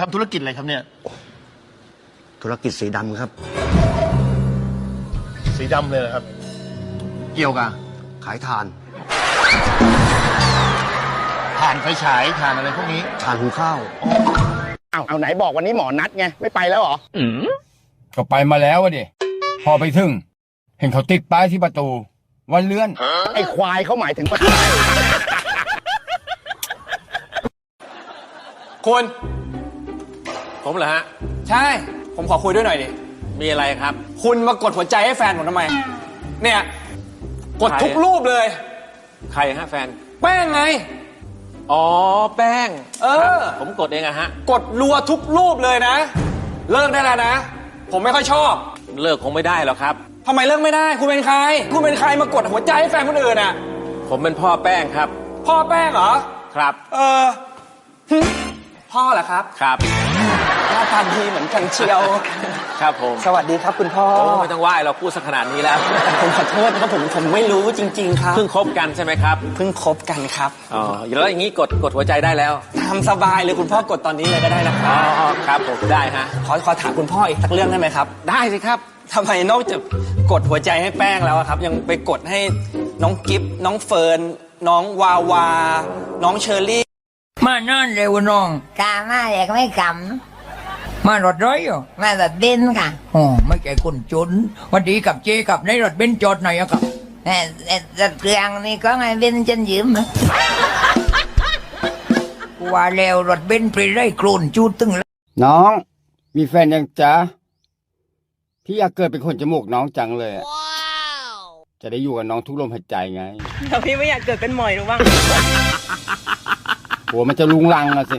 ทำธุรกิจอะไรครับเนี่ย ธุรกิจสีดำครับ สีดำเลยเหรอครับ เกี่ยวกับขายทานถ่านไฟฉายถ่านอะไรพวกนี้ทานหุงข้าว เอาเอาไหนบอกวันนี้หมอนัดไง ไม่ไปแล้วเหรอ ก็ไปมาแล้วอะดิ พอไปถึง เห็นเขาติดป้ายที่ประตูวันเลื่อน ไอ้ควายเขาหมายถึงประตู คุณ ผมเหรอฮะ ใช่ ผมขอคุยด้วยหน่อยดิ มีอะไรครับ คุณมากดหัวใจให้แฟนผมทำไม เนี่ย กดใครทุกรูปเลย ใครฮะแฟน แป้งไง อ๋อ แป้ง เออ ผมกดเองอะฮะ กดรัวทุกรูปเลยนะ เลิกได้แล้วนะ ผมไม่ค่อยชอบ เลิกคงไม่ได้หรอกครับทำไมเลิกไม่ได้ คุณเป็นใคร คุณเป็นใครมากดหัวใจให้แฟนคนอื่นอะผมเป็นพ่อแป้งครับ พ่อแป้งเหรอ ครับ เออหึพ่อเหรอครับ ครับ หน้าตาดีเหมือนกันเชียว ครับผมสวัสดีครับคุณพ่อ โอ้ไม่ต้องไหว้เราพูดสักขนาดนี้แล้ว ผมขอโทษนะครับผมผมไม่รู้จริง ๆ ครับ เพิ่งคบกันใช่ไหมครับ เพิ่งคบกันครับ อ๋อแล้วอย่างนี้กดกดหัวใจได้แล้วทำสบายเลยคุณพ่อกดตอนนี้เลยก็ได้นะคอ๋รัอบอ๋อครับผมได้ฮะ ขอขอถามคุณพ่ออีกสักเรื่องได้ไหมครับได้สิครับ ทำไมนอกจากกดหัวใจให้แป้งแล้วอะครับ ยังไปกดให้น้องกิฟน้องเฟิร์นน้องวาวา น้องเชอรี่ มานานเร็วน้องกามาเด็กไม่ก มารถร้อยอยู่ำมาตัดเบนค่ะอ๋อไม่ใช่คนจนวันดีกับเจกับในรถเบนซ์จอดไหนอะครับแต่แต่ตัดเครื่องนี่ก็ไงเบนฉันยืมนะว่าแล้วรถเบนซ์ไปไล่โครนจูดตึงน้อง มีแฟนยังจ๊ะพี่อยากเกิดเป็นคนจมูกน้องจังเลยอะจะได้อยู่กับน้องทุกลมหายใจไงแต่พี่ไม่อยากเกิดเป็นหมอยหนูบ้างหัวมันจะลุงลังอะสิ